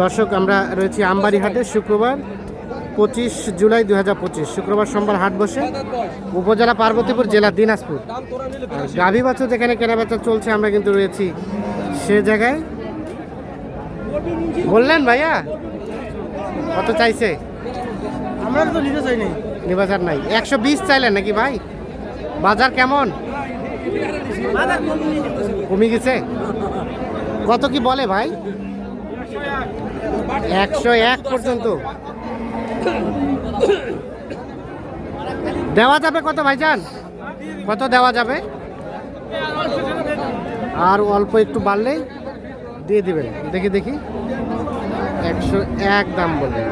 দর্শক আমরা রয়েছি আমবাড়ি হাটে শুক্রবার পঁচিশ জুলাই দু হাজার পঁচিশ। শুক্রবার সোমবার হাট বসে উপজেলা পার্বতীপুর জেলা দিনাজপুর। গাভী বাছুর যেখানে কেনাবেচা চলছে আমরা কিন্তু রয়েছি সে জায়গায়। বললেন ভাইয়া কত চাইছে? আমরা তো নিতে চাই নাই নিবাজার নাই। একশো বিশ চাইলেন নাকি ভাই? বাজার কেমন? কমে গেছে? কত কি বলে ভাই? একশো এক পর্যন্ত। দেওয়া যাবে কত ভাইজান? কত দেওয়া যাবে? আর অল্প একটু বাড়লেই দিয়ে দিবেন। দেখি দেখি। একশো এক দাম বলে।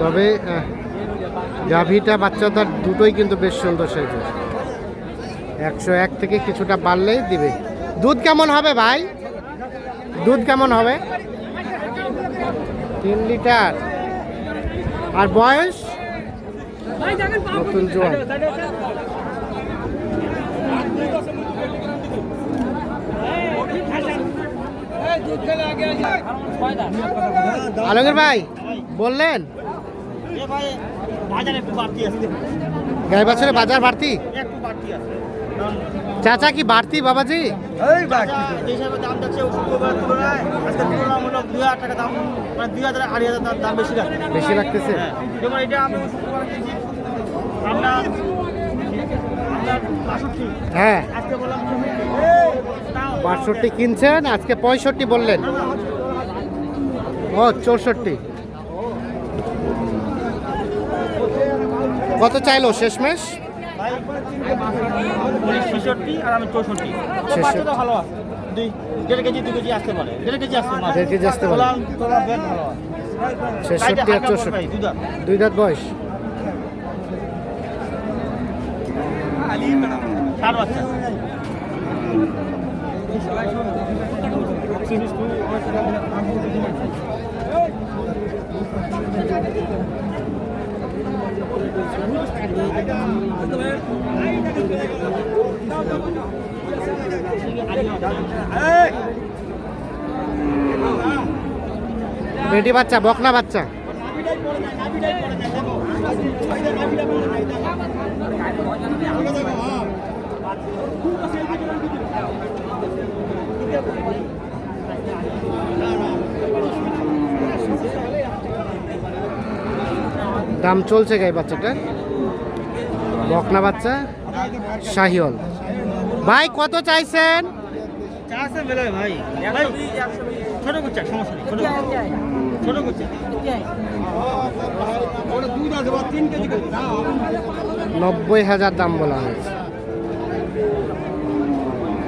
তবে গাভীটা বাচ্চা তার দুটোই কিন্তু বেশ সুন্দর সাইজের। একশো এক থেকে কিছুটা বাড়লেই দিবে। দুধ কেমন হবে ভাই? দুধ কেমন হবে? তিন লিটার। আর বয়স? নতুন জোয়ান। আলমগীর ভাই বললেন? গাই বছরে বাজার বাড়তি? একটু বাড়তি আছে। চাচা কি বাড়তি বাবাজি? এই বাড়তি যে হিসাবে দাম যাচ্ছে শুক্রবার তুলনায় আজকে তুলনামূলক দুই হাজার টাকা দাম মানে দুই হাজার আড়াই হাজার দাম- দাম বেশি লাগছে। বেশি লাগতেছে? হ্যাঁ যেমন এটা আমি কিনছি আমরা আমরা হ্যাঁ। বাষট্টি কিনছেন আজকে পঁয়ষট্টি বললেন। ও চৌষট্টি। কত চাইলো শেষমেশ? ছেষট্টি আর আমি চৌষট্টি। ছেষট্টি। ভালো আছে। দুই। দেড় কেজি দু কেজি আসতে পারে। দেড় কেজি আসতে পারে। দেড় কেজি আসতে পারে। তোলার তোলার বেড ভালো আছে ছেষট্টি আর চৌষট্টি। দুই দাঁত। বয়স। ষাট বাচ্চা। বেটি বাচ্চা বকনা বাচ্চা। দাম চলছে গাই বাচ্চাটা বকনা বাচ্চা? শাহিওল। ভাই কত চাইছেন? নব্বই হাজার দাম বলা হয়েছে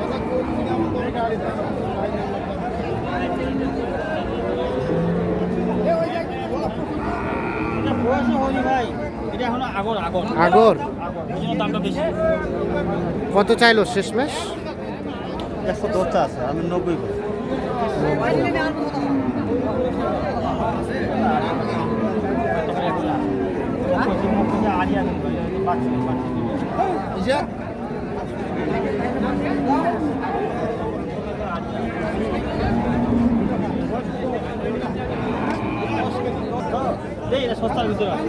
এটা বয়সও হয়নি ভাই এটা এখনও আগর আগর। আগর? আগর এই জন্য কত চাইলো শেষমেশ? একশো দশটা আছে আমি নব্বই বলি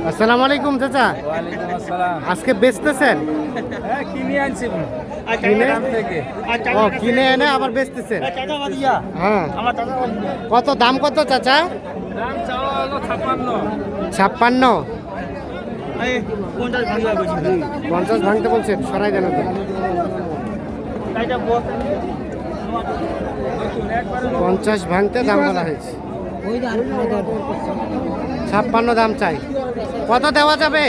আসসালামু আলাইকুম চাচা। আজকে বেচতেছেন? হ্যাঁ কিনে আনছি ও কিনে এনে আবার বেচতেছেন? এই চাচা বাদিয়া হ্যাঁ। কত দাম কত চাচা? ছাপ্পান্ন। পঞ্চাশ ভাঙতে বলছেন সরাই দেন পঞ্চাশ ভাঙতে দাম বলা হয়েছে। ছাপ্পান্ন দাম চাই। কত দেওয়া যাবে?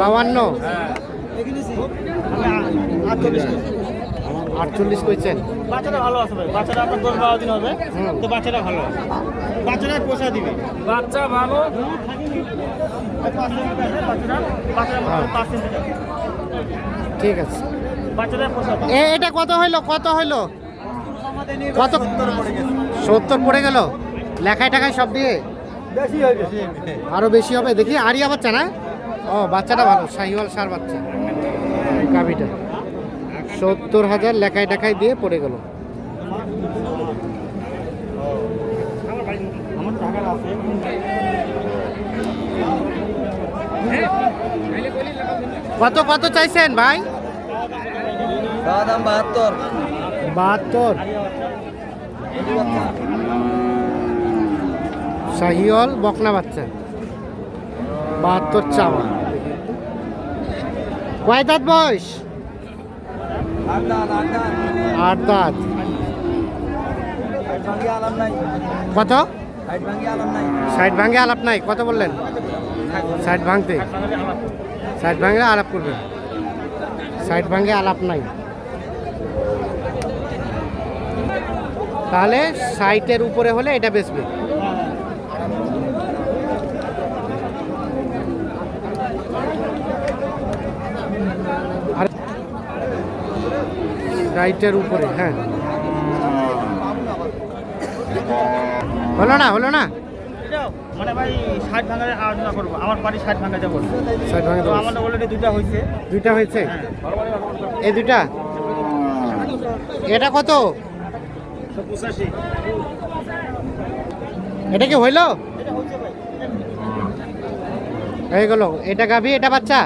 বাউান্ন আটচল্লিশ আটচল্লিশ কইছেন। বাচ্চাটা ভালো আছে ভাই। বাচ্চাটা আপনার দশ বারো দিন হবে। তো বাচ্চাটা ভালো আছে। বাচ্চাটা পোষা দিবে। বাচ্চা ভালো। ঠিক আছে। বাচ্চাটা পোষা এটা কত হইল? কত হইল? কত? সত্তর পড়ে গেল। লেখায় টাকায় সব দিয়ে? আরও বেশি হবে। দেখি আরিয়া বাচ্চা না ও বাচ্চাটা ভালো শাহিওয়াল সার বাচ্চা। গাভিটা সত্তর হাজার লেখায় টাকায় দিয়ে পড়ে গেল। কত কত চাইছেন ভাই? বাহাত্তর। বাহাত্তর। শাহিওল বকনা বাচ্চা। বাহাত্তর চাওয়া। কয় দাঁত বয়স? আট দাঁত। কত? সাইড ভাঙে আলাপ নাই। কত বললেন? সাইড ভাঙতে। সাইড ভাঙে আলাপ করবেন সাইড ভাঙে আলাপ নাই। তাহলে সাইটের উপরে হলে এটা বেচবে। আর সাইটের উপরে হ্যাঁ। হলো না হলো না? মানে ভাই ষাট ভাঙার আলোচনা করব আমার বাড়ি ষাট ভাঙা যাব সাইড ভাঙে তো আমার অলরেডি দুটা হয়েছে। দুইটা হয়েছে? এই দুইটা? এটা কত? এটা কি হইল? হয়ে গেল। এটা গাভি এটা বাচ্চা?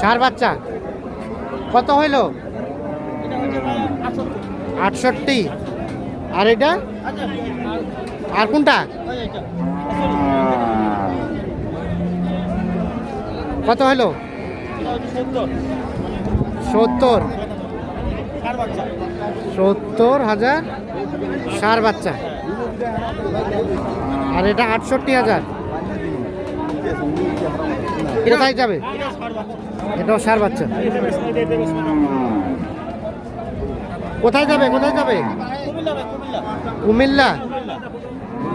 সার বাচ্চা। কত হইল? আটষট্টি। আর এটা? আচ্ছা। আর কোনটা? কত হচ্ছে সত্তর। সত্তর হাজার সার বাচ্চা। আর এটা আটষট্টি হাজার। কোথায় যাবে? এটা বাচ্চা এটাও সার বাচ্চা। কোথায় যাবে? কোথায় যাবে? কুমিল্লা।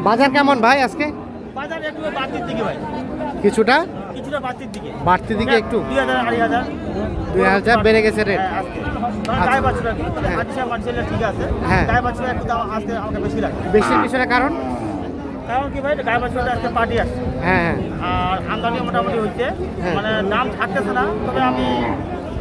বাজার কেমন ভাই আজকে? কিছুটা? কিছুটা বাড়তির দিকে। বাড়তি দিকে একটু? দুই হাজার আড়াই হাজার। দুই হাজার বেড়ে গেছে রেট হ্যাঁ, গায়ে বাচ্চা রাখি হ্যাঁ। ঠিক আছে। হ্যাঁ। গায়ে একটু দাম আজকে আমাকে বেশি লাগে। বেশির পিছনে কারণ? কারণ কি ভাই গায়ে বাছুরটা আজকে পার্টি আসছে। হ্যাঁ হ্যাঁ। আর আমদানি মোটামুটি হচ্ছে। মানে দাম থাকতেছে না তবে আমি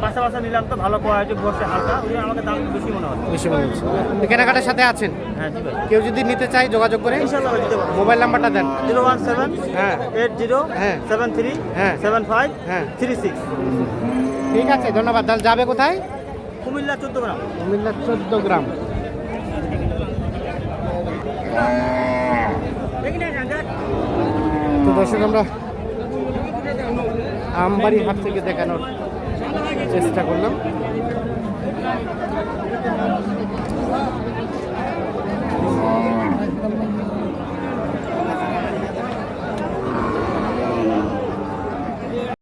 বাসা বাসা নিলাম তো ভালো কোয়ালিটি বসে হালকা ওই আমাকে দাম বেশি মনে হয় বেশি মনে হচ্ছে। কেনাকাটার সাথে আছেন? হ্যাঁ জি ভাই কেউ যদি নিতে চায় যোগাযোগ করে ইনশাল্লাহ ভাই দিতে পারব। মোবাইল নাম্বারটা দেন। জিরো ওয়ান সেভেন হ্যাঁ। এইট জিরো হ্যাঁ। সেভেন থ্রি হ্যাঁ। সেভেন ফাইভ হ্যাঁ। Three six. ঠিক আছে ধন্যবাদ। তাহলে যাবে কোথায়? কুমিল্লা চোদ্দ গ্রাম। কুমিল্লা চোদ্দ গ্রাম। তো দর্শক আমরা আমবাড়ি হাট থেকে দেখানোর চেষ্টা করলাম Oh.